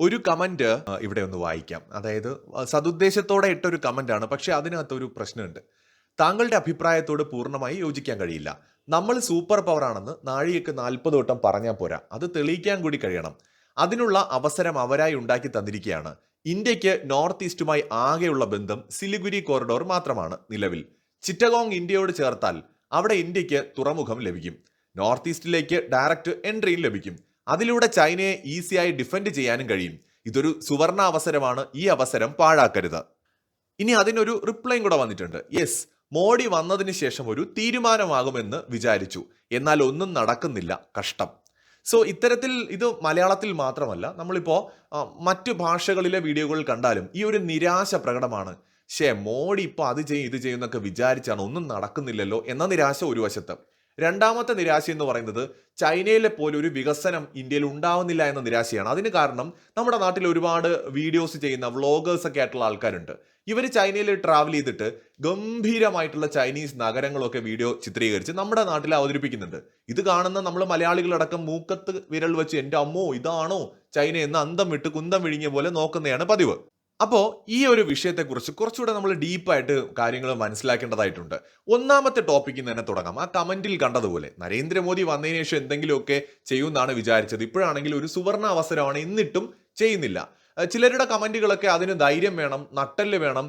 ഒരു കമന്റ് ഇവിടെ ഒന്ന് വായിക്കാം. അതായത് സതുദ്ദേശത്തോടെ ഇട്ട ഒരു കമന്റ് ആണ് പക്ഷെ അതിനകത്ത് ഒരു പ്രശ്നമുണ്ട്. താങ്കളുടെ അഭിപ്രായത്തോട് പൂർണമായി യോജിക്കാൻ കഴിയില്ല. നമ്മൾ സൂപ്പർ പവർ ആണെന്ന് നാഴികക്ക് നാൽപ്പത് വട്ടം പറഞ്ഞാൽ പോരാ. അത് തെളിയിക്കാൻ കൂടി കഴിയണം. അതിനുള്ള അവസരം അവരായി ഉണ്ടാക്കി തന്നിരിക്കുകയാണ്. ഇന്ത്യയ്ക്ക് നോർത്ത് ഈസ്റ്റുമായി ആകെയുള്ള ബന്ധം സിലിഗുരി കോറിഡോർ മാത്രമാണ് നിലവിൽ. ചിറ്റഗോങ് ഇന്ത്യയോട് ചേർത്താൽ അവിടെ ഇന്ത്യയ്ക്ക് തുറമുഖം ലഭിക്കും. നോർത്ത് ഈസ്റ്റിലേക്ക് ഡയറക്റ്റ് എൻട്രിയും ലഭിക്കും. അതിലൂടെ ചൈനയെ ഈസിയായി ഡിഫെൻഡ് ചെയ്യാനും കഴിയും. ഇതൊരു സുവർണ അവസരമാണ്. ഈ അവസരം പാഴാക്കരുത്. ഇനി അതിനൊരു റിപ്ലൈയും കൂടെ വന്നിട്ടുണ്ട്. യെസ് മോഡി വന്നതിന് ശേഷം ഒരു തീരുമാനമാകുമെന്ന് വിചാരിച്ചു. എന്നാൽ ഒന്നും നടക്കുന്നില്ല. കഷ്ടം. സോ ഇത്തരത്തിൽ ഇത് മലയാളത്തിൽ മാത്രമല്ല നമ്മളിപ്പോൾ മറ്റു ഭാഷകളിലെ വീഡിയോകൾ കണ്ടാലും ഈ ഒരു നിരാശ പ്രകടമാണ്. ഷേ മോഡി ഇപ്പോൾ അത് ചെയ്യും ഇത് ചെയ്യും എന്നൊക്കെ വിചാരിച്ചാണ് ഒന്നും നടക്കുന്നില്ലല്ലോ എന്ന നിരാശ ഒരു വശത്ത്. രണ്ടാമത്തെ നിരാശ എന്ന് പറയുന്നത് ചൈനയിലെ പോലെ ഒരു വികസനം ഇന്ത്യയിൽ ഉണ്ടാവുന്നില്ല എന്ന നിരാശയാണ്. അതിന് കാരണം നമ്മുടെ നാട്ടിൽ ഒരുപാട് വീഡിയോസ് ചെയ്യുന്ന വ്ളോഗേഴ്സ് ഒക്കെ ആയിട്ടുള്ള ആൾക്കാരുണ്ട്. ഇവർ ചൈനയിൽ ട്രാവൽ ചെയ്തിട്ട് ഗംഭീരമായിട്ടുള്ള ചൈനീസ് നഗരങ്ങളൊക്കെ വീഡിയോ ചിത്രീകരിച്ച് നമ്മുടെ നാട്ടിൽ അവതരിപ്പിക്കുന്നുണ്ട്. ഇത് കാണുന്ന നമ്മൾ മലയാളികളടക്കം മൂക്കത്ത് വിരൽ വെച്ച് എന്റെ അമ്മോ ഇതാണോ ചൈന എന്ന് അന്തം വിട്ട് കുന്തം വിഴിഞ്ഞ പോലെ നോക്കുന്നതാണ് പതിവ്. അപ്പോൾ ഈ ഒരു വിഷയത്തെക്കുറിച്ച് കുറച്ചുകൂടെ നമ്മൾ ഡീപ്പായിട്ട് കാര്യങ്ങൾ മനസ്സിലാക്കേണ്ടതായിട്ടുണ്ട്. ഒന്നാമത്തെ ടോപ്പിക്കിൽ നിന്ന് തന്നെ തുടങ്ങാം. ആ കമന്റിൽ കണ്ടതുപോലെ നരേന്ദ്രമോദി വന്നതിന് ശേഷം എന്തെങ്കിലുമൊക്കെ ചെയ്യുമെന്നാണ് വിചാരിച്ചത്. ഇപ്പോഴാണെങ്കിൽ ഒരു സുവർണ അവസരമാണ് എന്നിട്ടും ചെയ്യുന്നില്ല. ചിലരുടെ കമന്റുകളൊക്കെ അതിന് ധൈര്യം വേണം നട്ടൽ വേണം.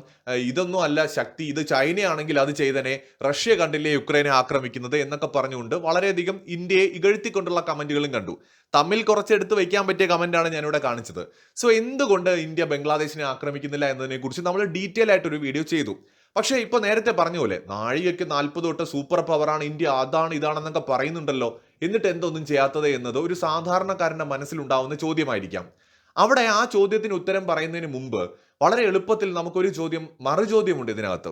ഇതൊന്നും അല്ല ശക്തി. ഇത് ചൈനയാണെങ്കിൽ അത് ചെയ്തനെ റഷ്യ കണ്ടില്ലേ യുക്രൈനെ ആക്രമിക്കുന്നത് എന്നൊക്കെ പറഞ്ഞുകൊണ്ട് വളരെയധികം ഇന്ത്യയെ ഇകഴ്ത്തിക്കൊണ്ടുള്ള കമന്റുകളും കണ്ടു. തമ്മിൽ കുറച്ചെടുത്ത് വെക്കാൻ പറ്റിയ കമന്റാണ് ഞാനിവിടെ കാണിച്ചത്. സോ എന്തുകൊണ്ട് ഇന്ത്യ ബംഗ്ലാദേശിനെ ആക്രമിക്കുന്നില്ല എന്നതിനെക്കുറിച്ച് നമ്മൾ ഡീറ്റെയിൽ ആയിട്ട് ഒരു വീഡിയോ ചെയ്തു. പക്ഷേ ഇപ്പോൾ നേരത്തെ പറഞ്ഞ പോലെ നാഴികയ്ക്ക് നാൽപ്പത് തൊട്ട് സൂപ്പർ പവറാണ് ഇന്ത്യ അതാണ് ഇതാണെന്നൊക്കെ പറയുന്നുണ്ടല്ലോ. എന്നിട്ട് എന്തൊന്നും ചെയ്യാത്തത് എന്നത് ഒരു സാധാരണക്കാരന്റെ മനസ്സിലുണ്ടാവുന്ന ചോദ്യമായിരിക്കാം. അവിടെ ആ ചോദ്യത്തിന് ഉത്തരം പറയുന്നതിന് മുമ്പ് വളരെ എളുപ്പത്തിൽ നമുക്കൊരു ചോദ്യം മറുചോദ്യമുണ്ട് ഇതിനകത്ത്.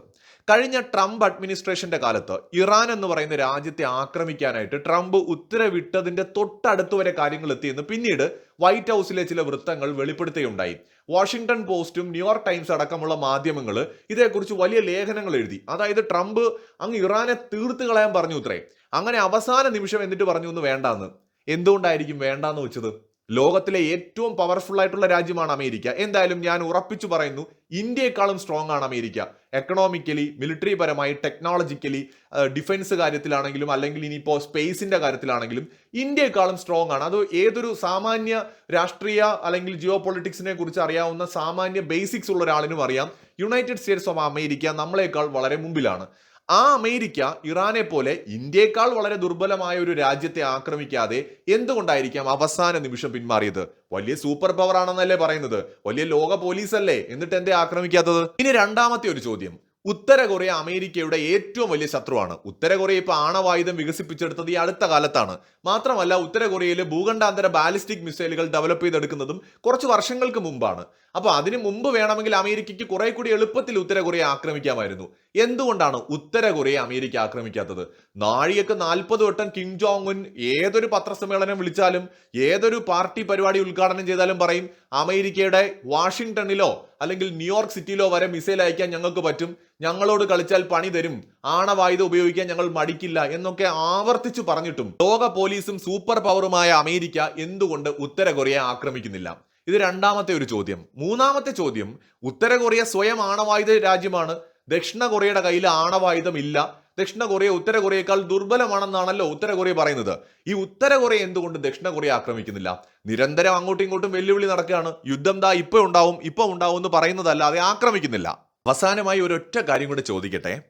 കഴിഞ്ഞ ട്രംപ് അഡ്മിനിസ്ട്രേഷന്റെ കാലത്ത് ഇറാൻ എന്ന് പറയുന്ന രാജ്യത്തെ ആക്രമിക്കാനായിട്ട് ട്രംപ് ഉത്തരവിട്ടതിന്റെ തൊട്ടടുത്ത് വരെ കാര്യങ്ങൾ എത്തിയെന്ന് പിന്നീട് വൈറ്റ് ഹൗസിലെ ചില വൃത്തങ്ങൾ വെളിപ്പെടുത്തുകയുണ്ടായി. വാഷിംഗ്ടൺ പോസ്റ്റും ന്യൂയോർക്ക് ടൈംസ് അടക്കമുള്ള മാധ്യമങ്ങൾ ഇതേക്കുറിച്ച് വലിയ ലേഖനങ്ങൾ എഴുതി. അതായത് ട്രംപ് അങ്ങ് ഇറാനെ തീർത്ത് കളയാൻ പറഞ്ഞു ഇത്രേ അങ്ങനെ അവസാന നിമിഷം എന്നിട്ട് പറഞ്ഞു ഒന്ന് വേണ്ടാന്ന്. എന്തുകൊണ്ടായിരിക്കും വേണ്ടാന്ന് വെച്ചത്? ലോകത്തിലെ ഏറ്റവും പവർഫുൾ ആയിട്ടുള്ള രാജ്യമാണ് അമേരിക്ക. എന്തായാലും ഞാൻ ഉറപ്പിച്ചു പറയുന്നു ഇന്ത്യയെക്കാളും സ്ട്രോങ് ആണ് അമേരിക്ക. എക്കണോമിക്കലി മിലിറ്ററി പരമായി ടെക്നോളജിക്കലി ഡിഫൻസ് കാര്യത്തിലാണെങ്കിലും അല്ലെങ്കിൽ ഇനിയിപ്പോൾ സ്പേസിന്റെ കാര്യത്തിലാണെങ്കിലും ഇന്ത്യയെക്കാളും സ്ട്രോങ് ആണ്. അത് ഏതൊരു സാമാന്യ രാഷ്ട്രീയ അല്ലെങ്കിൽ ജിയോ പൊളിറ്റിക്സിനെ കുറിച്ച് അറിയാവുന്ന സാമാന്യ ബേസിക്സ് ഉള്ള ഒരാളിനും അറിയാം. യുണൈറ്റഡ് സ്റ്റേറ്റ്സ് ഓഫ് അമേരിക്ക നമ്മളെക്കാൾ വളരെ മുമ്പിലാണ്. ആ അമേരിക്ക ഇറാനെ പോലെ ഇന്ത്യയെക്കാൾ വളരെ ദുർബലമായ ഒരു രാജ്യത്തെ ആക്രമിക്കാതെ എന്തുകൊണ്ടായിരിക്കാം അവസാന നിമിഷം പിന്മാറിയത്? വലിയ സൂപ്പർ പവർ ആണെന്നല്ലേ പറയുന്നത്. വലിയ ലോക പോലീസ് അല്ലേ? എന്നിട്ട് എന്തേ ആക്രമിക്കാത്തത്? ഇനി രണ്ടാമത്തെ ഒരു ചോദ്യം. ഉത്തര കൊറിയ അമേരിക്കയുടെ ഏറ്റവും വലിയ ശത്രുവാണ്. ഉത്തര കൊറിയ ഇപ്പോൾ ആണവായുധം വികസിപ്പിച്ചെടുത്തത് ഈ അടുത്ത കാലത്താണ്. മാത്രമല്ല ഉത്തര കൊറിയയിൽ ഭൂഖണ്ഡാന്തര ബാലിസ്റ്റിക് മിസൈലുകൾ ഡെവലപ്പ് ചെയ്തെടുക്കുന്നതും കുറച്ച് വർഷങ്ങൾക്ക് മുമ്പാണ്. അപ്പോൾ അതിന് മുമ്പ് വേണമെങ്കിൽ അമേരിക്കയ്ക്ക് കുറെ കൂടി എളുപ്പത്തിൽ ഉത്തര കൊറിയ ആക്രമിക്കാമായിരുന്നു. എന്തുകൊണ്ടാണ് ഉത്തര കൊറിയ അമേരിക്ക ആക്രമിക്കാത്തത്? നാഴികക്ക് നാൽപ്പത് വട്ടം കിം ജോങ് ഉൻ ഏതൊരു പത്രസമ്മേളനം വിളിച്ചാലും ഏതൊരു പാർട്ടി പരിപാടി ഉദ്ഘാടനം ചെയ്താലും പറയും അമേരിക്കയുടെ വാഷിങ്ടണിലോ അല്ലെങ്കിൽ ന്യൂയോർക്ക് സിറ്റിയിലോ വരെ മിസൈൽ അയക്കാൻ ഞങ്ങൾക്ക് പറ്റും. ഞങ്ങളോട് കളിച്ചാൽ പണി തരും. ആണവായുധ ഉപയോഗിക്കാൻ ഞങ്ങൾ മടിക്കില്ല എന്നൊക്കെ ആവർത്തിച്ചു പറഞ്ഞിട്ടും ലോക പോലീസും സൂപ്പർ പവറുമായ അമേരിക്ക എന്തുകൊണ്ട് ഉത്തര കൊറിയ ആക്രമിക്കുന്നില്ല? ഇത് രണ്ടാമത്തെ ഒരു ചോദ്യം. മൂന്നാമത്തെ ചോദ്യം ഉത്തര കൊറിയ സ്വയം ആണവായുധ രാജ്യമാണ്. ദക്ഷിണ കൊറിയയുടെ കയ്യിൽ ആണവായുധം ഇല്ല ദക്ഷിണ കൊറിയ ഉത്തര കൊറിയേക്കാൾ ദുർബലമാണെന്നാണല്ലോ ഉത്തര കൊറിയ പറയുന്നത്. ഈ ഉത്തര കൊറിയ എന്തുകൊണ്ട് ദക്ഷിണ കൊറിയ ആക്രമിക്കുന്നില്ല? നിരന്തരം അങ്ങോട്ടും ഇങ്ങോട്ടും വെല്ലുവിളി നടക്കുകയാണ്. യുദ്ധം ദാ ഇപ്പോൾ ഉണ്ടാവും ഇപ്പൊ ഉണ്ടാവും എന്ന് പറയുന്നതല്ലാതെ ആക്രമിക്കുന്നില്ല. അവസാനമായി ഒരൊറ്റ കാര്യം കൂടെ ചോദിക്കട്ടെ.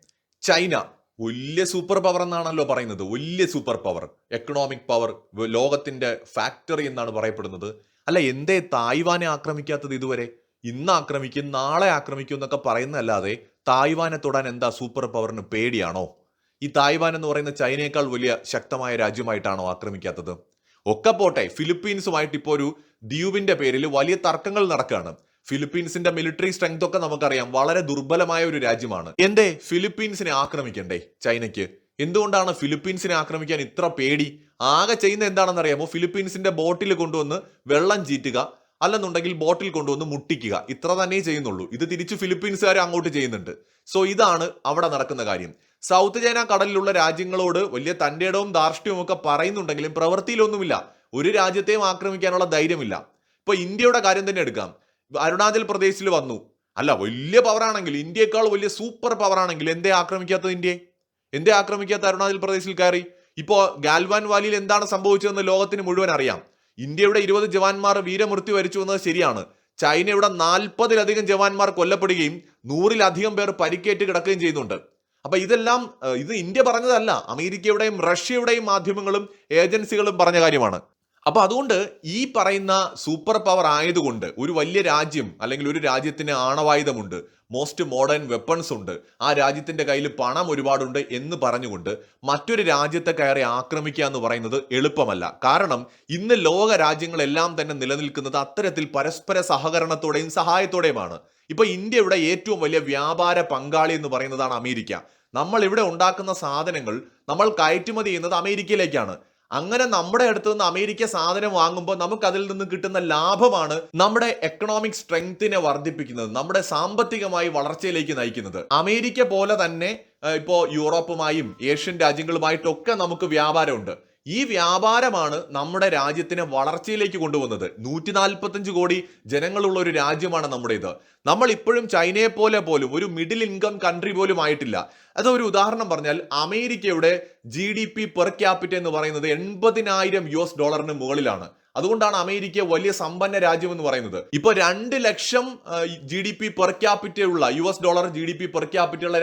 ചൈന വലിയ സൂപ്പർ പവർ എന്നാണല്ലോ പറയുന്നത്. വലിയ സൂപ്പർ പവർ എക്കണോമിക് പവർ ലോകത്തിന്റെ ഫാക്ടറി എന്നാണ് പറയപ്പെടുന്നത്. അല്ല എന്തേ തായ്വാനെ ആക്രമിക്കാത്തത് ഇതുവരെ? ഇന്ന് ആക്രമിക്കും നാളെ ആക്രമിക്കും എന്നൊക്കെ പറയുന്നതല്ലാതെ തായ്വാനെ തൊടാൻ എന്താ സൂപ്പർ പവറിന് പേടിയാണോ? ഈ തായ്വാൻ എന്ന് പറയുന്ന ചൈനയേക്കാൾ വലിയ ശക്തമായ രാജ്യമായിട്ടാണോ ആക്രമിക്കാത്തത്? ഒക്കെ പോട്ടെ ഫിലിപ്പീൻസുമായിട്ട് ഇപ്പോൾ ഒരു ദ്വീപിന്റെ പേരിൽ വലിയ തർക്കങ്ങൾ നടക്കുകയാണ് ഫിലിപ്പീൻസിന്റെ മിലിറ്ററി സ്ട്രെങ്ത് ഒക്കെ നമുക്കറിയാം വളരെ ദുർബലമായ ഒരു രാജ്യമാണ്. എന്തേ ഫിലിപ്പീൻസിനെ ആക്രമിക്കണ്ടേ ചൈനയ്ക്ക്? എന്തുകൊണ്ടാണ് ഫിലിപ്പീൻസിനെ ആക്രമിക്കാൻ ഇത്ര പേടി? ആകെ ചെയ്യുന്ന എന്താണെന്ന് അറിയാമോ ഫിലിപ്പീൻസിന്റെ ബോട്ടിൽ കൊണ്ടുവന്ന് വെള്ളം ചീറ്റുക അല്ലെന്നുണ്ടെങ്കിൽ ബോട്ടിൽ കൊണ്ടുവന്ന് മുട്ടിക്കുക. ഇത്ര തന്നെ ചെയ്യുന്നുള്ളൂ. ഇത് തിരിച്ച് ഫിലിപ്പീൻസുകാർ അങ്ങോട്ട് ചെയ്യുന്നുണ്ട്. സോ ഇതാണ് അവിടെ നടക്കുന്ന കാര്യം. സൗത്ത് ചൈന കടലിലുള്ള രാജ്യങ്ങളോട് വലിയ തന്റെ ഇടവും ധാർഷ്ട്യവും ഒക്കെ പറയുന്നുണ്ടെങ്കിലും പ്രവൃത്തിയിലൊന്നുമില്ല. ഒരു രാജ്യത്തെയും ആക്രമിക്കാനുള്ള ധൈര്യമില്ല. ഇപ്പൊ ഇന്ത്യയുടെ കാര്യം തന്നെ എടുക്കാം. അരുണാചൽ പ്രദേശിൽ വന്നു. അല്ല വലിയ പവറാണെങ്കിൽ ഇന്ത്യയെക്കാൾ വലിയ സൂപ്പർ പവറാണെങ്കിൽ എന്തേ ആക്രമിക്കാത്തത് ഇന്ത്യയെ? എന്തേ ആക്രമിക്കാത്ത അരുണാചൽ പ്രദേശിൽ കയറി? ഇപ്പോൾ ഗാൽവാൻ വാലിയിൽ എന്താണ് സംഭവിച്ചതെന്ന് ലോകത്തിന് മുഴുവൻ അറിയാം. ഇന്ത്യയുടെ ഇരുപത് ജവാന്മാർ വീരമൃത്യു വരിച്ചു എന്നത് ശരിയാണ്. ചൈനയുടെ നാൽപ്പതിലധികം ജവാന്മാർ കൊല്ലപ്പെടുകയും നൂറിലധികം പേർ പരിക്കേറ്റ് കിടക്കുകയും ചെയ്യുന്നുണ്ട്. അപ്പൊ ഇതെല്ലാം ഇത് ഇന്ത്യ പറഞ്ഞതല്ല. അമേരിക്കയുടെയും റഷ്യയുടെയും മാധ്യമങ്ങളും ഏജൻസികളും പറഞ്ഞ കാര്യമാണ്. അപ്പൊ അതുകൊണ്ട് ഈ പറയുന്ന സൂപ്പർ പവർ ആയതുകൊണ്ട് ഒരു വലിയ രാജ്യം അല്ലെങ്കിൽ ഒരു രാജ്യത്തിന് ആണവായുധമുണ്ട്. മോസ്റ്റ് മോഡേൺ വെപ്പൺസ് ഉണ്ട്. ആ രാജ്യത്തിന്റെ കയ്യിൽ പണം ഒരുപാടുണ്ട് എന്ന് പറഞ്ഞുകൊണ്ട് മറ്റൊരു രാജ്യത്തെ കയറി ആക്രമിക്കുക എന്ന് പറയുന്നത് എളുപ്പമല്ല. കാരണം ഇന്ന് ലോക രാജ്യങ്ങളെല്ലാം തന്നെ നിലനിൽക്കുന്നത് അത്തരത്തിൽ പരസ്പര സഹകരണത്തോടെയും സഹായത്തോടെയുമാണ്. ഇപ്പൊ ഇന്ത്യയുടെ ഏറ്റവും വലിയ വ്യാപാര പങ്കാളി എന്ന് പറയുന്നതാണ് അമേരിക്ക. നമ്മൾ ഇവിടെ ഉണ്ടാക്കുന്ന സാധനങ്ങൾ നമ്മൾ കയറ്റുമതി ചെയ്യുന്നത് അമേരിക്കയിലേക്കാണ്. അങ്ങനെ നമ്മുടെ അടുത്ത് നിന്ന് അമേരിക്ക സാധനം വാങ്ങുമ്പോൾ നമുക്ക് അതിൽ നിന്ന് കിട്ടുന്ന ലാഭമാണ് നമ്മുടെ എക്കണോമിക് സ്ട്രെങ്ത്തിനെ വർദ്ധിപ്പിക്കുന്നത് നമ്മുടെ സാമ്പത്തികമായി വളർച്ചയിലേക്ക് നയിക്കുന്നത്. അമേരിക്ക പോലെ തന്നെ ഇപ്പോൾ ഇപ്പോ യൂറോപ്പുമായും ഏഷ്യൻ രാജ്യങ്ങളുമായിട്ടൊക്കെ നമുക്ക് വ്യാപാരമുണ്ട്. ഈ വ്യാപാരമാണ് നമ്മുടെ രാജ്യത്തിനെ വളർച്ചയിലേക്ക് കൊണ്ടുവന്നത്. നൂറ്റി നാൽപ്പത്തഞ്ച് കോടി ജനങ്ങളുള്ള ഒരു രാജ്യമാണ് നമ്മുടേത്. നമ്മൾ ഇപ്പോഴും ചൈനയെ പോലെ പോലും ഒരു മിഡിൽ ഇൻകം കൺട്രി പോലും ആയിട്ടില്ല. അതൊരു ഉദാഹരണം പറഞ്ഞാൽ അമേരിക്കയുടെ G D P per capita എന്ന് പറയുന്നത് എൺപതിനായിരം യു എസ് ഡോളറിന് മുകളിലാണ്. അതുകൊണ്ടാണ് അമേരിക്ക വലിയ സമ്പന്ന രാജ്യം എന്ന് പറയുന്നത്. ഇപ്പൊ രണ്ട് lakh G D P per capita ഉള്ള U S dollar G D P per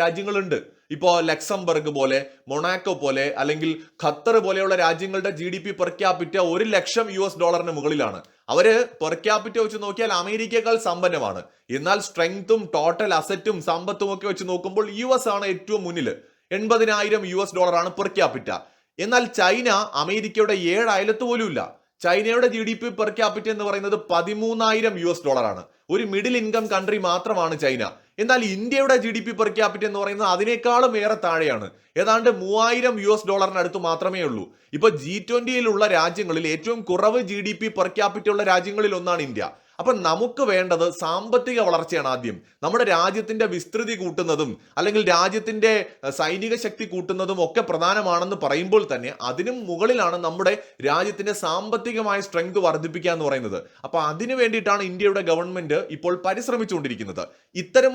രാജ്യങ്ങളുണ്ട്. ഇപ്പോ ലക്സംബർഗ് പോലെ മൊണാക്കോ പോലെ അല്ലെങ്കിൽ ഖത്തർ പോലെയുള്ള രാജ്യങ്ങളുടെ G D P per capita ഒരു ലക്ഷം യു എസ് ഡോളറിന് മുകളിലാണ്. അവർ പെർ ക്യാപിറ്റ വെച്ച് നോക്കിയാൽ അമേരിക്കയേക്കാൾ സമ്പന്നമാണ്. എന്നാൽ സ്ട്രെങ്ത്തും ടോട്ടൽ അസറ്റും സമ്പത്തും ഒക്കെ വെച്ച് നോക്കുമ്പോൾ യു എസ് ആണ് ഏറ്റവും മുന്നിൽ എൺപതിനായിരം യു എസ് ഡോളറാണ് പെർ ക്യാപിറ്റ എന്നാൽ ചൈന അമേരിക്കയുടെ ഏഴ് അയലത്ത് ഇല്ല ചൈനയുടെ G D P per capita എന്ന് പറയുന്നത് പതിമൂന്നായിരം യു എസ് ഡോളറാണ്. ഒരു മിഡിൽ ഇൻകം കൺട്രി മാത്രമാണ് ചൈന. എന്നാൽ ഇന്ത്യയുടെ G D P per capita എന്ന് പറയുന്നത് അതിനേക്കാളും ഏറെ താഴെയാണ്. ഏതാണ്ട് മൂവായിരം യു എസ് ഡോളറിനടുത്ത് മാത്രമേ ഉള്ളൂ. ഇപ്പൊ ജി ട്വന്റിയിലുള്ള രാജ്യങ്ങളിൽ ഏറ്റവും കുറവ് G D P per capita ഉള്ള രാജ്യങ്ങളിൽ ഒന്നാണ് ഇന്ത്യ. അപ്പൊ നമുക്ക് വേണ്ടത് സാമ്പത്തിക വളർച്ചയാണ് ആദ്യം. നമ്മുടെ രാജ്യത്തിന്റെ വിസ്തൃതി കൂട്ടുന്നതും അല്ലെങ്കിൽ രാജ്യത്തിന്റെ സൈനിക ശക്തി കൂട്ടുന്നതും ഒക്കെ പ്രധാനമാണെന്ന് പറയുമ്പോൾ തന്നെ അതിനും മുകളിലാണ് നമ്മുടെ രാജ്യത്തിന്റെ സാമ്പത്തികമായ സ്ട്രെങ്ത് വർദ്ധിപ്പിക്കുക എന്ന് പറയുന്നത്. അപ്പൊ അതിനു വേണ്ടിയിട്ടാണ് ഇന്ത്യയുടെ ഗവൺമെന്റ് ഇപ്പോൾ പരിശ്രമിച്ചുകൊണ്ടിരിക്കുന്നത്.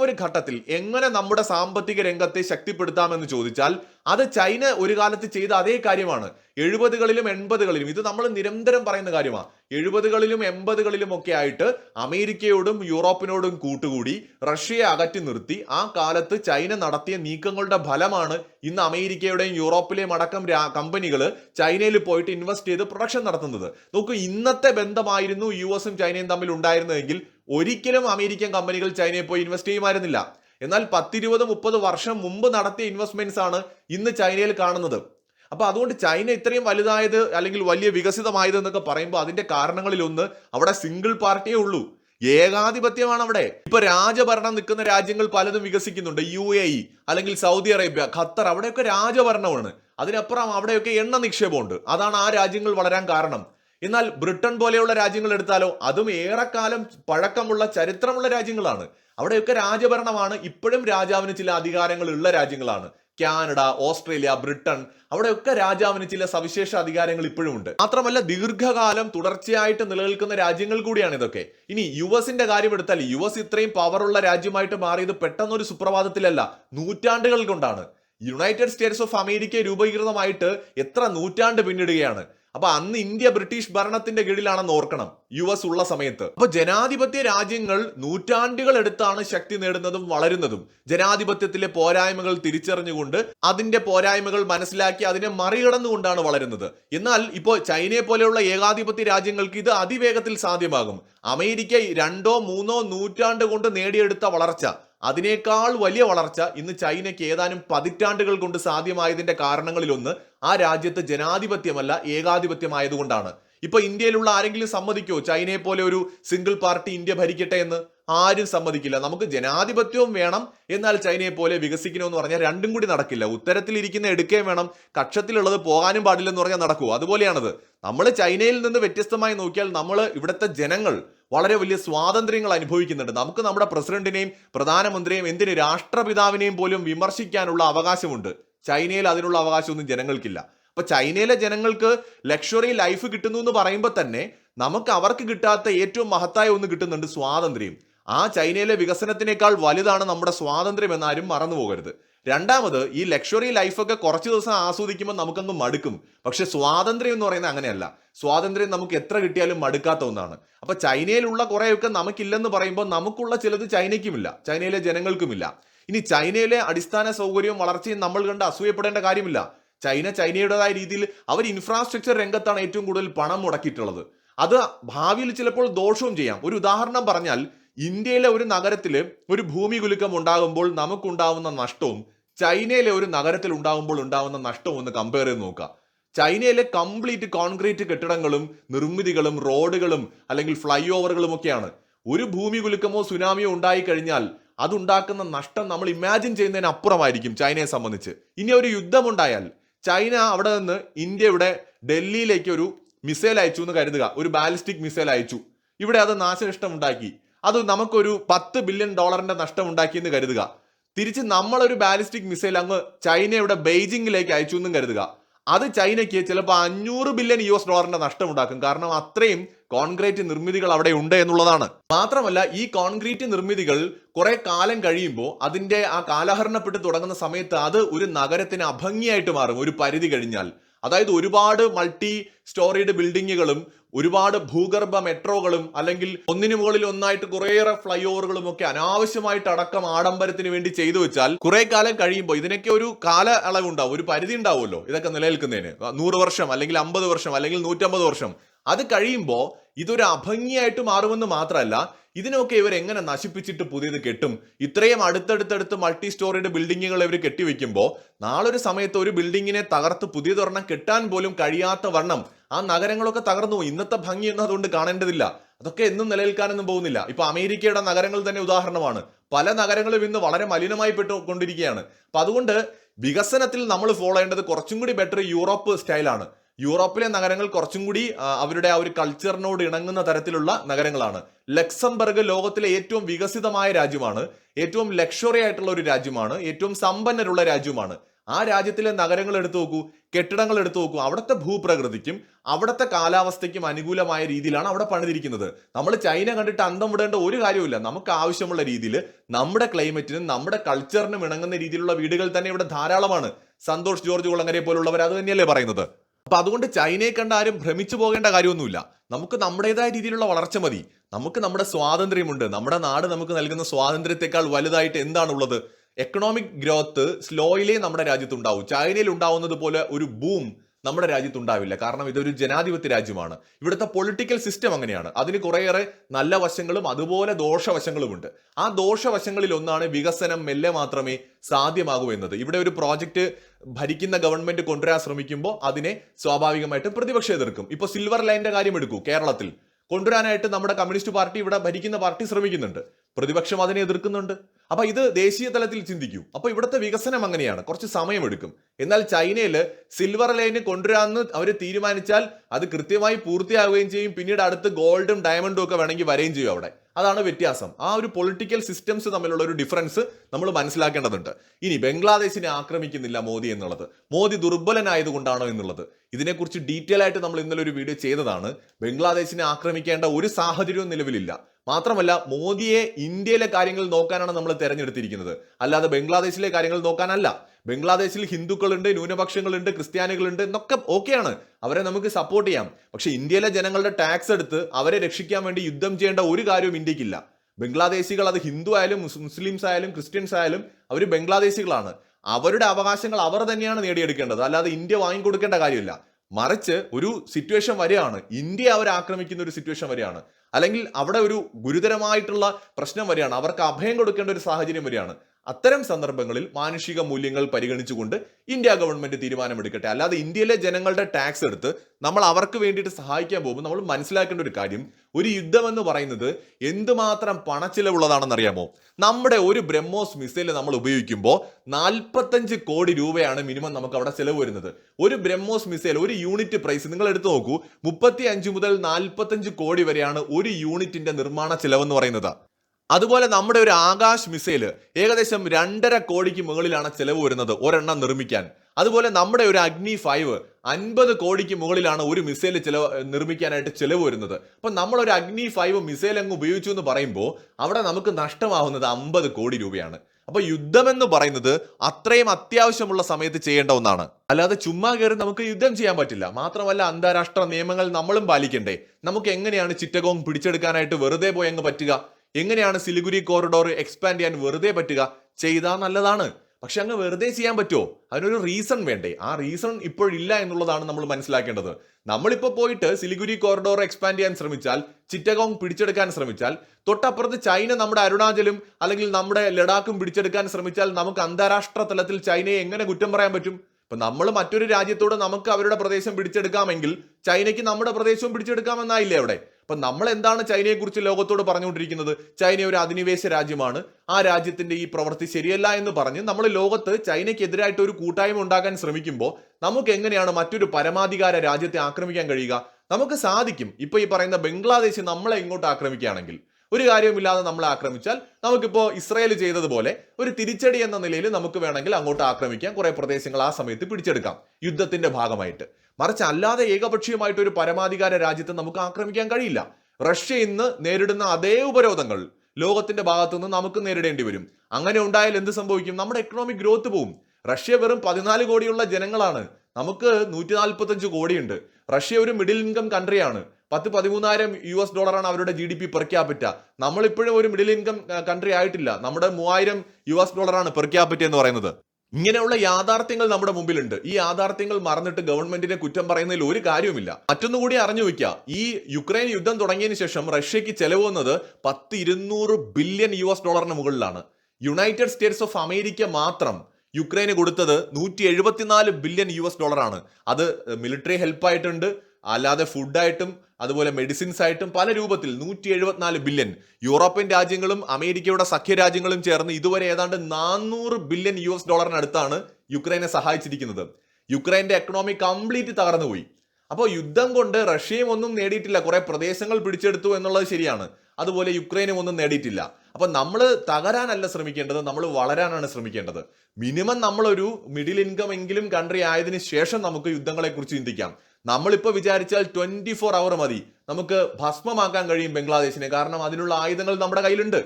ഒരു ഘട്ടത്തിൽ എങ്ങനെ നമ്മുടെ സാമ്പത്തിക രംഗത്തെ ശക്തിപ്പെടുത്താമെന്ന് ചോദിച്ചാൽ അത് ചൈന ഒരു കാലത്ത് ചെയ്ത അതേ കാര്യമാണ്. എഴുപതുകളിലും എൺപതുകളിലും. ഇത് നമ്മൾ നിരന്തരം പറയുന്ന കാര്യമാണ്. എഴുപതുകളിലും എൺപതുകളിലും ഒക്കെ ആയിട്ട് അമേരിക്കയോടും യൂറോപ്പിനോടും കൂട്ടുകൂടി റഷ്യയെ അകറ്റി നിർത്തി. ആ കാലത്ത് ചൈന നടത്തിയ നീക്കങ്ങളുടെ ഫലമാണ് ഇന്ന് അമേരിക്കയുടെയും യൂറോപ്പിലെയും അടക്കം കമ്പനികൾ ചൈനയിൽ പോയിട്ട് ഇൻവെസ്റ്റ് ചെയ്ത് പ്രൊഡക്ഷൻ നടത്തുന്നത്. നോക്കൂ ഇന്നത്തെ ബന്ധമായിരുന്നു യു എസും ചൈനയും തമ്മിൽ ഉണ്ടായിരുന്നതെങ്കിൽ ഒരിക്കലും അമേരിക്കൻ കമ്പനികൾ ചൈനയിൽ പോയി ഇൻവെസ്റ്റ് ചെയ്യുമായിരുന്നില്ല. എന്നാൽ പത്തിരുപത് മുപ്പത് വർഷം മുമ്പ് നടത്തിയ ഇൻവെസ്റ്റ്മെന്റ്സ് ആണ് ഇന്ന് ചൈനയിൽ കാണുന്നത്. അപ്പൊ അതുകൊണ്ട് ചൈന ഇത്രയും വലുതായത് അല്ലെങ്കിൽ വലിയ വികസിതമായത് എന്നൊക്കെ പറയുമ്പോൾ അതിന്റെ കാരണങ്ങളിലൊന്ന് അവിടെ സിംഗിൾ പാർട്ടിയേ ഉള്ളൂ. ഏകാധിപത്യമാണ് അവിടെ. ഇപ്പൊ രാജഭരണം നിൽക്കുന്ന രാജ്യങ്ങൾ പലതും വികസിക്കുന്നുണ്ട്. യു എ ഇ അല്ലെങ്കിൽ സൗദി അറേബ്യ ഖത്തർ അവിടെയൊക്കെ രാജഭരണമാണ്. അതിനപ്പുറം അവിടെയൊക്കെ എണ്ണ നിക്ഷേപമുണ്ട്. അതാണ് ആ രാജ്യങ്ങൾ വളരാൻ കാരണം. എന്നാൽ ബ്രിട്ടൻ പോലെയുള്ള രാജ്യങ്ങൾ എടുത്താലോ അതും ഏറെക്കാലം പഴക്കമുള്ള ചരിത്രമുള്ള രാജ്യങ്ങളാണ്. അവിടെയൊക്കെ രാജഭരണമാണ്. ഇപ്പോഴും രാജാവിന് ചില അധികാരങ്ങൾ ഉള്ള രാജ്യങ്ങളാണ്. കാനഡ ഓസ്ട്രേലിയ ബ്രിട്ടൻ അവിടെയൊക്കെ രാജാവിന് ചില സവിശേഷ അധികാരങ്ങൾ ഇപ്പോഴും ഉണ്ട്. മാത്രമല്ല ദീർഘകാലം തുടർച്ചയായിട്ട് നിലനിൽക്കുന്ന രാജ്യങ്ങൾ കൂടിയാണ് ഇതൊക്കെ. ഇനി യു എസിന്റെ കാര്യം എടുത്താൽ യു എസ് ഇത്രയും പവറുള്ള രാജ്യമായിട്ട് മാറിയത് പെട്ടെന്നൊരു സുപ്രഭാതത്തിലല്ല നൂറ്റാണ്ടുകൾ കൊണ്ടാണ്. യുണൈറ്റഡ് സ്റ്റേറ്റ്സ് ഓഫ് അമേരിക്ക രൂപീകൃതമായിട്ട് എത്ര നൂറ്റാണ്ട് പിന്നിടുകയാണ്. അപ്പൊ അന്ന് ഇന്ത്യ ബ്രിട്ടീഷ് ഭരണത്തിന്റെ കീഴിലാണെന്ന് ഓർക്കണം. യു എസ് ഉള്ള സമയത്ത്. അപ്പൊ ജനാധിപത്യ രാജ്യങ്ങൾ നൂറ്റാണ്ടുകൾ എടുത്താണ് ശക്തി നേടുന്നതും വളരുന്നതും. ജനാധിപത്യത്തിലെ പോരായ്മകൾ തിരിച്ചറിഞ്ഞുകൊണ്ട് അതിന്റെ പോരായ്മകൾ മനസ്സിലാക്കി അതിനെ മറികടന്നുകൊണ്ടാണ് വളരുന്നത്. എന്നാൽ ഇപ്പോൾ ചൈനയെ പോലെയുള്ള ഏകാധിപത്യ രാജ്യങ്ങൾക്ക് ഇത് അതിവേഗത്തിൽ സാധ്യമാകും. അമേരിക്ക രണ്ടോ മൂന്നോ നൂറ്റാണ്ട് കൊണ്ട് നേടിയെടുത്ത വളർച്ച. അതിനേക്കാൾ വലിയ വളർച്ച ഇന്ന് ചൈനയ്ക്ക് ഏതാനും പതിറ്റാണ്ടുകൾ കൊണ്ട് സാധ്യമായതിന്റെ കാരണങ്ങളിലൊന്ന് ആ രാജ്യത്ത് ജനാധിപത്യമല്ല ഏകാധിപത്യമായതുകൊണ്ടാണ്. ഇപ്പൊ ഇന്ത്യയിലുള്ള ആരെങ്കിലും സമ്മതിക്കോ? ചൈനയെ പോലെ ഒരു സിംഗിൾ പാർട്ടി ഇന്ത്യ ഭരിക്കട്ടെ എന്ന് ആരും സമ്മതിക്കില്ല. നമുക്ക് ജനാധിപത്യവും വേണം എന്നാൽ ചൈനയെ പോലെ വികസിക്കണമെന്ന് പറഞ്ഞാൽ രണ്ടും കൂടി നടക്കില്ല. ഉത്തരത്തിൽ ഇരിക്കുന്ന എടുക്കുകയും വേണം കക്ഷത്തിലുള്ളത് പോകാനും പാടില്ലെന്ന് പറഞ്ഞാൽ നടക്കുമോ അതുപോലെയാണത്. നമ്മൾ ചൈനയിൽ നിന്ന് വ്യത്യസ്തമായി നോക്കിയാൽ നമ്മൾ ഇവിടുത്തെ ജനങ്ങൾ വളരെ വലിയ സ്വാതന്ത്ര്യങ്ങൾ അനുഭവിക്കുന്നുണ്ട്. നമുക്ക് നമ്മുടെ പ്രസിഡന്റിനെയും പ്രധാനമന്ത്രിയെയും എന്തിന് രാഷ്ട്രപിതാവിനെയും പോലും വിമർശിക്കാനുള്ള അവകാശമുണ്ട്. ചൈനയിൽ അതിനുള്ള അവകാശമൊന്നും ജനങ്ങൾക്കില്ല. അപ്പൊ ചൈനയിലെ ജനങ്ങൾക്ക് ലക്ഷറി ലൈഫ് കിട്ടുന്നു എന്ന് പറയുമ്പോൾ തന്നെ നമുക്ക് അവർക്ക് കിട്ടാത്ത ഏറ്റവും മഹത്തായ ഒന്ന് കിട്ടുന്നുണ്ട് സ്വാതന്ത്ര്യം. ആ ചൈനയിലെ വികസനത്തിനേക്കാൾ വലുതാണ് നമ്മുടെ സ്വാതന്ത്ര്യം എന്നാരും മറന്നു പോകരുത് രണ്ടാമത് ഈ ലക്ഷറി ലൈഫൊക്കെ കുറച്ച് ദിവസം ആസ്വദിക്കുമ്പോൾ നമുക്കൊന്ന് മടുക്കും. പക്ഷെ സ്വാതന്ത്ര്യം എന്ന് പറയുന്നത് അങ്ങനെയല്ല. സ്വാതന്ത്ര്യം നമുക്ക് എത്ര കിട്ടിയാലും മടുക്കാത്ത ഒന്നാണ്. അപ്പൊ ചൈനയിലുള്ള കുറേയൊക്കെ നമുക്കില്ലെന്ന് പറയുമ്പോൾ നമുക്കുള്ള ചിലത് ചൈനയ്ക്കുമില്ല. ചൈനയിലെ ജനങ്ങൾക്കുമില്ല. ഇനി ചൈനയിലെ അടിസ്ഥാന സൗകര്യവും വളർച്ചയും നമ്മൾ കണ്ട് അസൂയപ്പെടേണ്ട കാര്യമില്ല. ചൈന ചൈനയുടേതായ രീതിയിൽ അവർ ഇൻഫ്രാസ്ട്രക്ചർ രംഗത്താണ് ഏറ്റവും കൂടുതൽ പണം മുടക്കിയിട്ടുള്ളത്. അത് ഭാവിയിൽ ചിലപ്പോൾ ദോഷവും ചെയ്യാം. ഒരു ഉദാഹരണം പറഞ്ഞാൽ ഇന്ത്യയിലെ ഒരു നഗരത്തിൽ ഒരു ഭൂമി കുലുക്കം ഉണ്ടാകുമ്പോൾ നമുക്കുണ്ടാവുന്ന നഷ്ടവും ചൈനയിലെ ഒരു നഗരത്തിൽ ഉണ്ടാകുമ്പോൾ ഉണ്ടാവുന്ന നഷ്ടം ഒന്ന് കമ്പയർ ചെയ്ത് നോക്കുക. ചൈനയിലെ കംപ്ലീറ്റ് കോൺക്രീറ്റ് കെട്ടിടങ്ങളും നിർമ്മിതികളും റോഡുകളും അല്ലെങ്കിൽ ഫ്ലൈ ഓവറുകളും ഒക്കെയാണ്. ഒരു ഭൂമി കുലുക്കമോ സുനാമിയോ ഉണ്ടായി കഴിഞ്ഞാൽ അതുണ്ടാക്കുന്ന നഷ്ടം നമ്മൾ ഇമാജിൻ ചെയ്യുന്നതിന് അപ്പുറമായിരിക്കും ചൈനയെ സംബന്ധിച്ച്. ഇനി ഒരു യുദ്ധമുണ്ടായാൽ ചൈന അവിടെ നിന്ന് ഇന്ത്യയുടെ ഡൽഹിയിലേക്ക് ഒരു മിസൈൽ അയച്ചു എന്ന് കരുതുക. ഒരു ബാലിസ്റ്റിക് മിസൈൽ അയച്ചു. ഇവിടെ അത് നാശനഷ്ടം ഉണ്ടാക്കി അത് നമുക്കൊരു പത്ത് ബില്യൺ ഡോളറിന്റെ നഷ്ടം ഉണ്ടാക്കി എന്ന് കരുതുക. തിരിച്ച് നമ്മളൊരു ബാലിസ്റ്റിക് മിസൈൽ അങ്ങ് ചൈനയുടെ ബെയ്ജിങ്ങിലേക്ക് അയച്ചു എന്നും കരുതുക. അത് ചൈനയ്ക്ക് ചിലപ്പോൾ അഞ്ഞൂറ് ബില്യൺ യു എസ് ഡോളറിന്റെ നഷ്ടമുണ്ടാക്കും. കാരണം അത്രയും കോൺക്രീറ്റ് നിർമ്മിതികൾ അവിടെ ഉണ്ട് എന്നുള്ളതാണ്. മാത്രമല്ല ഈ കോൺക്രീറ്റ് നിർമ്മിതികൾ കുറെ കാലം കഴിയുമ്പോൾ അതിന്റെ ആ കാലഹരണപ്പെട്ട് തുടങ്ങുന്ന സമയത്ത് അത് ഒരു നഗരത്തിന് അഭംഗിയായിട്ട് മാറും. ഒരു പരിധി കഴിഞ്ഞാൽ. അതായത് ഒരുപാട് മൾട്ടി സ്റ്റോറീഡ് ബിൽഡിങ്ങുകളും ഒരുപാട് ഭൂഗർഭ മെട്രോകളും അല്ലെങ്കിൽ ഒന്നിനു മുകളിൽ ഒന്നായിട്ട് കുറേയേറെ ഫ്ലൈ ഓവറുകളും ഒക്കെ അനാവശ്യമായിട്ട് അടക്കം ആഡംബരത്തിന് വേണ്ടി ചെയ്തു വെച്ചാൽ കുറെ കാലം കഴിയുമ്പോൾ ഇതിനൊക്കെ ഒരു കാല അളവുണ്ടാവും ഒരു പരിധി ഉണ്ടാവുമല്ലോ ഇതൊക്കെ നിലനിൽക്കുന്നതിന്. നൂറ് വർഷം അല്ലെങ്കിൽ അമ്പത് വർഷം അല്ലെങ്കിൽ നൂറ്റമ്പത് വർഷം. അത് കഴിയുമ്പോൾ ഇതൊരു അഭംഗിയായിട്ട് മാറുമെന്ന് മാത്രമല്ല ഇതിനൊക്കെ ഇവർ എങ്ങനെ നശിപ്പിച്ചിട്ട് പുതിയത് കെട്ടും? ഇത്രയും അടുത്തടുത്തടുത്ത് മൾട്ടി സ്റ്റോറിയുടെ ബിൽഡിങ്ങുകൾ ഇവർ കെട്ടിവെക്കുമ്പോൾ നാളൊരു സമയത്ത് ഒരു ബിൽഡിങ്ങിനെ തകർത്ത് പുതിയതൊരെണ്ണം കെട്ടാൻ പോലും കഴിയാത്ത വണ്ണം ആ നഗരങ്ങളൊക്കെ തകർന്നു ഇന്നത്തെ ഇന്നത്തെ ഭംഗിയൊന്നും അതുകൊണ്ട് കാണേണ്ടതില്ല. അതൊക്കെ എന്നും നിലനിൽക്കാനൊന്നും പോകുന്നില്ല. ഇപ്പൊ അമേരിക്കയുടെ നഗരങ്ങൾ തന്നെ ഉദാഹരണമാണ്. പല നഗരങ്ങളും ഇന്ന് വളരെ മലിനമായി പെട്ടുകൊണ്ടിരിക്കുകയാണ്. അപ്പൊ അതുകൊണ്ട് വികസനത്തിൽ നമ്മൾ ഫോളോ ചെയ്യേണ്ടത് കുറച്ചും കൂടി ബെറ്റർ യൂറോപ്പ് സ്റ്റൈലാണ് യൂറോപ്പിലെ നഗരങ്ങൾ കുറച്ചും കൂടി അവരുടെ ആ ഒരു കൾച്ചറിനോട് ഇണങ്ങുന്ന തരത്തിലുള്ള നഗരങ്ങളാണ്. ലക്സംബർഗ് ലോകത്തിലെ ഏറ്റവും വികസിതമായ രാജ്യമാണ്. ഏറ്റവും ലക്ഷറി ആയിട്ടുള്ള ഒരു രാജ്യമാണ്. ഏറ്റവും സമ്പന്നരുള്ള രാജ്യവുമാണ് ആ രാജ്യത്തിലെ നഗരങ്ങൾ എടുത്തു നോക്കൂ കെട്ടിടങ്ങൾ എടുത്തു നോക്കൂ അവിടുത്തെ ഭൂപ്രകൃതിക്കും അവിടുത്തെ കാലാവസ്ഥയ്ക്കും അനുകൂലമായ രീതിയിലാണ് അവിടെ പണിതിരിക്കുന്നത്. നമ്മൾ ചൈന കണ്ടിട്ട് അന്തം വിടേണ്ട ഒരു കാര്യമില്ല നമുക്ക് ആവശ്യമുള്ള രീതിയിൽ നമ്മുടെ ക്ലൈമറ്റിനും നമ്മുടെ കൾച്ചറിനും ഇണങ്ങുന്ന രീതിയിലുള്ള വീടുകൾ തന്നെ ഇവിടെ ധാരാളമാണ്. സന്തോഷ് ജോർജ് കുളങ്ങരെ പോലുള്ളവർ അത് തന്നെയല്ലേ പറയുന്നത്. അപ്പൊ അതുകൊണ്ട് ചൈനയെ കണ്ട് ആരും ഭ്രമിച്ചു പോകേണ്ട കാര്യമൊന്നുമില്ല. നമുക്ക് നമ്മുടേതായ രീതിയിലുള്ള വളർച്ച മതി. നമുക്ക് നമ്മുടെ സ്വാതന്ത്ര്യമുണ്ട്. നമ്മുടെ നാട് നമുക്ക് നൽകുന്ന സ്വാതന്ത്ര്യത്തെക്കാൾ വലുതായിട്ട് എന്താണുള്ളത്? എക്കണോമിക് ഗ്രോത്ത് സ്ലോയിലേ നമ്മുടെ രാജ്യത്ത് ഉണ്ടാവും ചൈനയിൽ ഉണ്ടാവുന്നത് പോലെ ഒരു ബൂം നമ്മുടെ രാജ്യത്ത് ഉണ്ടാവില്ല കാരണം ഇതൊരു ജനാധിപത്യ രാജ്യമാണ്. ഇവിടുത്തെ പൊളിറ്റിക്കൽ സിസ്റ്റം അങ്ങനെയാണ്. അതിന് കുറേയേറെ നല്ല വശങ്ങളും അതുപോലെ ദോഷവശങ്ങളുമുണ്ട്. ആ ദോഷവശങ്ങളിൽ ഒന്നാണ് വികസനം മെല്ലെ മാത്രമേ സാധ്യമാകൂ എന്നത്. ഇവിടെ ഒരു പ്രോജക്റ്റ് ഭരിക്കുന്ന ഗവൺമെന്റ് കൊണ്ടുവരാൻ ശ്രമിക്കുമ്പോൾ അതിനെ സ്വാഭാവികമായിട്ടും പ്രതിപക്ഷം എതിർക്കും. ഇപ്പൊ സിൽവർ ലൈനിന്റെ കാര്യം എടുക്കൂ. കേരളത്തിൽ കൊണ്ടുവരാനായിട്ട് നമ്മുടെ കമ്മ്യൂണിസ്റ്റ് പാർട്ടി ഇവിടെ ഭരിക്കുന്ന പാർട്ടി ശ്രമിക്കുന്നുണ്ട്. പ്രതിപക്ഷം അതിനെ എതിർക്കുന്നുണ്ട്. അപ്പൊ ഇത് ദേശീയ തലത്തിൽ ചിന്തിക്കൂ. അപ്പൊ ഇവിടുത്തെ വികസനം അങ്ങനെയാണ്. കുറച്ച് സമയമെടുക്കും. എന്നാൽ ചൈനയിൽ സിൽവർ ലൈന് കൊണ്ടുവരാമെന്ന് അവർ തീരുമാനിച്ചാൽ അത് കൃത്യമായി പൂർത്തിയാവുകയും ചെയ്യും. പിന്നീട് അടുത്ത് ഗോൾഡും ഡയമണ്ടും ഒക്കെ വേണമെങ്കിൽ വരികയും ചെയ്യും അവിടെ. അതാണ് വ്യത്യാസം. ആ ഒരു പൊളിറ്റിക്കൽ സിസ്റ്റംസ് തമ്മിലുള്ള ഒരു ഡിഫറൻസ് നമ്മൾ മനസ്സിലാക്കേണ്ടതുണ്ട്. ഇനി ബംഗ്ലാദേശിനെ ആക്രമിക്കുന്നില്ല മോദി എന്നുള്ളത്. മോദി ദുർബലനായതുകൊണ്ടാണോ എന്നുള്ളത്. ഇതിനെക്കുറിച്ച് ഡീറ്റെയിൽ ആയിട്ട് നമ്മൾ ഇന്നലെ ഒരു വീഡിയോ ചെയ്തതാണ്. ബംഗ്ലാദേശിനെ ആക്രമിക്കേണ്ട ഒരു സാഹചര്യവും നിലവിലില്ല. മാത്രമല്ല മോദിയെ ഇന്ത്യയിലെ കാര്യങ്ങൾ നോക്കാനാണ് നമ്മൾ തെരഞ്ഞെടുത്തിരിക്കുന്നത്. അല്ലാതെ ബംഗ്ലാദേശിലെ കാര്യങ്ങൾ നോക്കാനല്ല. ബംഗ്ലാദേശിൽ ഹിന്ദുക്കളുണ്ട് ന്യൂനപക്ഷങ്ങളുണ്ട് ക്രിസ്ത്യാനികളുണ്ട് എന്നൊക്കെ ഓക്കെയാണ്. അവരെ നമുക്ക് സപ്പോർട്ട് ചെയ്യാം. പക്ഷെ ഇന്ത്യയിലെ ജനങ്ങളുടെ ടാക്സ് എടുത്ത് അവരെ രക്ഷിക്കാൻ വേണ്ടി യുദ്ധം ചെയ്യേണ്ട ഒരു കാര്യവും ഇന്ത്യക്കില്ല. ബംഗ്ലാദേശികൾ അത് ഹിന്ദു ആയാലും മുസ്ലിംസ് ആയാലും ക്രിസ്ത്യൻസ് ആയാലും അവർ ബംഗ്ലാദേശികളാണ്. അവരുടെ അവകാശങ്ങൾ അവർ തന്നെയാണ് നേടിയെടുക്കേണ്ടത്. അല്ലാതെ ഇന്ത്യ വാങ്ങിക്കൊടുക്കേണ്ട കാര്യമില്ല. മറിച്ച് ഒരു സിറ്റുവേഷൻ വരെയാണ്. ഇന്ത്യ അവരെ ആക്രമിക്കുന്ന ഒരു സിറ്റുവേഷൻ വരെയാണ്. അല്ലെങ്കിൽ അവിടെ ഒരു ഗുരുതരമായിട്ടുള്ള പ്രശ്നം വരെയാണ്. അവർക്ക് അഭയം കൊടുക്കേണ്ട ഒരു സാഹചര്യം വരെയാണ്. അത്തരം സന്ദർഭങ്ങളിൽ മാനുഷിക മൂല്യങ്ങൾ പരിഗണിച്ചുകൊണ്ട് ഇന്ത്യ ഗവൺമെന്റ് തീരുമാനമെടുക്കട്ടെ. അല്ലാതെ ഇന്ത്യയിലെ ജനങ്ങളുടെ ടാക്സ് എടുത്ത് നമ്മൾ അവർക്ക് വേണ്ടിയിട്ട് സഹായിക്കാൻ പോകുമ്പോൾ നമ്മൾ മനസ്സിലാക്കേണ്ട ഒരു കാര്യം ഒരു യുദ്ധം എന്ന് പറയുന്നത് എന്തുമാത്രം പണച്ചിലവുള്ളതാണെന്നറിയാമോ? നമ്മുടെ ഒരു ബ്രഹ്മോസ് മിസൈൽ നമ്മൾ ഉപയോഗിക്കുമ്പോൾ നാൽപ്പത്തഞ്ച് കോടി രൂപയാണ് മിനിമം നമുക്ക് അവിടെ ചിലവ് വരുന്നത്. ഒരു ബ്രഹ്മോസ് മിസൈൽ ഒരു യൂണിറ്റ് പ്രൈസ് നിങ്ങൾ എടുത്തു നോക്കൂ മുപ്പത്തി അഞ്ച് മുതൽ നാൽപ്പത്തഞ്ച് കോടി വരെയാണ് ഒരു യൂണിറ്റിന്റെ നിർമ്മാണ ചിലവെന്ന് പറയുന്നത്. അതുപോലെ നമ്മുടെ ഒരു ആകാശ് മിസൈൽ ഏകദേശം രണ്ടര കോടിക്ക് മുകളിലാണ് ചെലവ് വരുന്നത് ഒരെണ്ണം നിർമ്മിക്കാൻ. അതുപോലെ നമ്മുടെ ഒരു അഗ്നി ഫൈവ് അൻപത് കോടിക്ക് മുകളിലാണ് ഒരു മിസൈൽ ചിലവ് നിർമ്മിക്കാനായിട്ട് ചിലവ് വരുന്നത്. അപ്പം നമ്മളൊരു അഗ്നി ഫൈവ് മിസൈൽ അങ്ങ് ഉപയോഗിച്ചു എന്ന് പറയുമ്പോൾ അവിടെ നമുക്ക് നഷ്ടമാവുന്നത് അമ്പത് കോടി രൂപയാണ്. അപ്പോൾ യുദ്ധം എന്ന് പറയുന്നത് അത്രയും അത്യാവശ്യമുള്ള സമയത്ത് ചെയ്യേണ്ട ഒന്നാണ്. അല്ലാതെ ചുമ്മാ കയറി നമുക്ക് യുദ്ധം ചെയ്യാൻ പറ്റില്ല. മാത്രമല്ല അന്താരാഷ്ട്ര നിയമങ്ങൾ നമ്മളും പാലിക്കണ്ടേ. നമുക്ക് എങ്ങനെയാണ് ചിറ്റകോങ് പിടിച്ചെടുക്കാനായിട്ട് വെറുതെ പോയി അങ്ങ് പറ്റുക? എങ്ങനെയാണ് സിലിഗുരി കോറിഡോർ എക്സ്പാൻഡ് ചെയ്യാൻ വെറുതെ പറ്റുക? ചെയ്താൽ നല്ലതാണ്. പക്ഷെ അങ്ങ് വെറുതെ ചെയ്യാൻ പറ്റുമോ? അതിനൊരു റീസൺ വേണ്ടേ. ആ റീസൺ ഇപ്പോഴില്ല എന്നുള്ളതാണ് നമ്മൾ മനസ്സിലാക്കേണ്ടത്. നമ്മളിപ്പോൾ പോയിട്ട് സിലിഗുരി കോറിഡോർ എക്സ്പാൻഡ് ചെയ്യാൻ ശ്രമിച്ചാൽ ചിറ്റഗോങ് പിടിച്ചെടുക്കാൻ ശ്രമിച്ചാൽ തൊട്ടപ്പുറത്ത് ചൈന നമ്മുടെ അരുണാചലും അല്ലെങ്കിൽ നമ്മുടെ ലഡാക്കും പിടിച്ചെടുക്കാൻ ശ്രമിച്ചാൽ നമുക്ക് അന്താരാഷ്ട്ര തലത്തിൽ ചൈനയെ എങ്ങനെ കുറ്റം പറയാൻ പറ്റും? ഇപ്പൊ നമ്മൾ മറ്റൊരു രാജ്യത്തോട് നമുക്ക് അവരുടെ പ്രദേശം പിടിച്ചെടുക്കാമെങ്കിൽ ചൈനയ്ക്ക് നമ്മുടെ പ്രദേശവും പിടിച്ചെടുക്കാമെന്നായില്ലേ അവിടെ? അപ്പൊ നമ്മൾ എന്താണ് ചൈനയെക്കുറിച്ച് ലോകത്തോട് പറഞ്ഞുകൊണ്ടിരിക്കുന്നത്? ചൈന ഒരു അധിനിവേശ രാജ്യമാണ്. ആ രാജ്യത്തിന്റെ ഈ പ്രവൃത്തി ശരിയല്ല എന്ന് പറഞ്ഞ് നമ്മൾ ലോകത്ത് ചൈനയ്ക്കെതിരായിട്ട് ഒരു കൂട്ടായ്മ ഉണ്ടാക്കാൻ ശ്രമിക്കുമ്പോൾ നമുക്ക് എങ്ങനെയാണ് മറ്റൊരു പരമാധികാര രാജ്യത്തെ ആക്രമിക്കാൻ കഴിയുക? നമുക്ക് സാധിക്കും. ഇപ്പൊ ഈ പറയുന്ന ബംഗ്ലാദേശ് നമ്മളെ ഇങ്ങോട്ട് ആക്രമിക്കുകയാണെങ്കിൽ. ഒരു കാര്യവുമില്ലാതെ നമ്മളെ ആക്രമിച്ചാൽ നമുക്കിപ്പോ ഇസ്രായേൽ ചെയ്തതുപോലെ ഒരു തിരിച്ചടി എന്ന നിലയിൽ നമുക്ക് വേണമെങ്കിൽ അങ്ങോട്ട് ആക്രമിക്കാം. കുറേ പ്രദേശങ്ങൾ ആ സമയത്ത് പിടിച്ചെടുക്കാം. യുദ്ധത്തിന്റെ ഭാഗമായിട്ട്. മറിച്ച് അല്ലാതെ ഏകപക്ഷീയമായിട്ട് ഒരു പരമാധികാര രാജ്യത്തെ നമുക്ക് ആക്രമിക്കാൻ കഴിയില്ല. റഷ്യ ഇന്ന് നേരിടുന്ന അതേ ഉപരോധങ്ങൾ ലോകത്തിന്റെ ഭാഗത്തുനിന്ന് നമുക്ക് നേരിടേണ്ടി വരും. അങ്ങനെ ഉണ്ടായാൽ എന്ത് സംഭവിക്കും? നമ്മുടെ എക്കണോമിക് ഗ്രോത്ത് പോവും. റഷ്യ വെറും പതിനാല് കോടിയുള്ള ജനങ്ങളാണ്. നമുക്ക് നൂറ്റി നാൽപ്പത്തഞ്ച് കോടിയുണ്ട്. റഷ്യ ഒരു മിഡിൽ ഇൻകം കൺട്രിയാണ് പത്ത് പതിമൂന്നായിരം യു എസ് ഡോളറാണ് അവരുടെ G D P per capita നമ്മളിപ്പോഴും ഒരു മിഡിൽ ഇൻകം കൺട്രി ആയിട്ടില്ല. നമ്മുടെ മൂവായിരം യു എസ് ഡോളറാണ് പെർ ക്യാപിറ്റ എന്ന് പറയുന്നത്. ഇങ്ങനെയുള്ള യാഥാർത്ഥ്യങ്ങൾ നമ്മുടെ മുമ്പിലുണ്ട്. ഈ യാഥാർത്ഥ്യങ്ങൾ മറന്നിട്ട് ഗവൺമെന്റിനെ കുറ്റം പറയുന്നതിൽ ഒരു കാര്യവുമില്ല. മറ്റൊന്നുകൂടി അറിഞ്ഞു വെക്കുക ഈ യുക്രൈൻ യുദ്ധം തുടങ്ങിയതിന് ശേഷം റഷ്യക്ക് ചെലവ് വന്നത് പത്ത് ഇരുന്നൂറ് ബില്യൺ യു എസ് ഡോളറിന് മുകളിലാണ്. യുണൈറ്റഡ് സ്റ്റേറ്റ്സ് ഓഫ് അമേരിക്ക മാത്രം യുക്രൈന് കൊടുത്തത് നൂറ്റി എഴുപത്തിനാല് ബില്യൺ യു എസ് ഡോളറാണ്. അത് മിലിറ്ററി ഹെൽപ്പായിട്ടുണ്ട്. അല്ലാതെ ഫുഡായിട്ടും അതുപോലെ മെഡിസിൻസ് ആയിട്ടും പല രൂപത്തിൽ നൂറ്റി എഴുപത്തിനാല് ബില്യൺ യൂറോപ്യൻ രാജ്യങ്ങളും അമേരിക്കയുടെ സഖ്യ രാജ്യങ്ങളും ചേർന്ന് ഇതുവരെ ഏതാണ്ട് നാനൂറ് ബില്യൺ യു എസ് ഡോളറിനടുത്താണ് യുക്രൈനെ സഹായിച്ചിരിക്കുന്നത്. യുക്രൈന്റെ എക്കണോമി കംപ്ലീറ്റ് തകർന്നുപോയി. അപ്പോൾ യുദ്ധം കൊണ്ട് റഷ്യയും ഒന്നും നേടിയിട്ടില്ല. കുറെ പ്രദേശങ്ങൾ പിടിച്ചെടുത്തു എന്നുള്ളത് ശരിയാണ്. അതുപോലെ യുക്രൈനും ഒന്നും നേടിയിട്ടില്ല. അപ്പൊ നമ്മൾ തകരാനല്ല ശ്രമിക്കേണ്ടത് നമ്മൾ വളരാനാണ് ശ്രമിക്കേണ്ടത്. മിനിമം നമ്മളൊരു മിഡിൽ ഇൻകം എങ്കിലും കൺട്രി ആയതിനു ശേഷം നമുക്ക് യുദ്ധങ്ങളെക്കുറിച്ച് ചിന്തിക്കാം. നമ്മളിപ്പോൾ വിചാരിച്ചാൽ ട്വന്റി ഫോർ അവർ മതി. നമുക്ക് ഭസ്മമാക്കാൻ കഴിയും ബംഗ്ലാദേശിനെ. കാരണം അതിനുള്ള ആയുധങ്ങൾ നമ്മുടെ കയ്യിലുണ്ട്.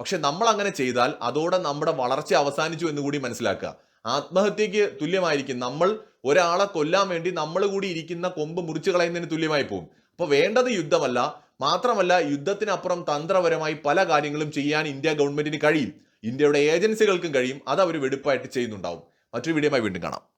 പക്ഷെ നമ്മൾ അങ്ങനെ ചെയ്താൽ അതോടെ നമ്മുടെ വളർച്ച അവസാനിച്ചു എന്ന് കൂടി മനസ്സിലാക്കുക. ആത്മഹത്യക്ക് തുല്യമായിരിക്കും. നമ്മൾ ഒരാളെ കൊല്ലാൻ വേണ്ടി നമ്മൾ കൂടി ഇരിക്കുന്ന കൊമ്പ് മുറിച്ചു കളയുന്നതിന് തുല്യമായി പോകും അപ്പൊ വേണ്ടത് യുദ്ധമല്ല. മാത്രമല്ല യുദ്ധത്തിനപ്പുറം തന്ത്രപരമായി പല കാര്യങ്ങളും ചെയ്യാൻ ഇന്ത്യ ഗവൺമെന്റിന് കഴിയും. ഇന്ത്യയുടെ ഏജൻസികൾക്കും കഴിയും. അത് അവർ വെടുപ്പായിട്ട് ചെയ്യുന്നുണ്ടാവും. മറ്റൊരു വീഡിയോമായി വീണ്ടും കാണാം.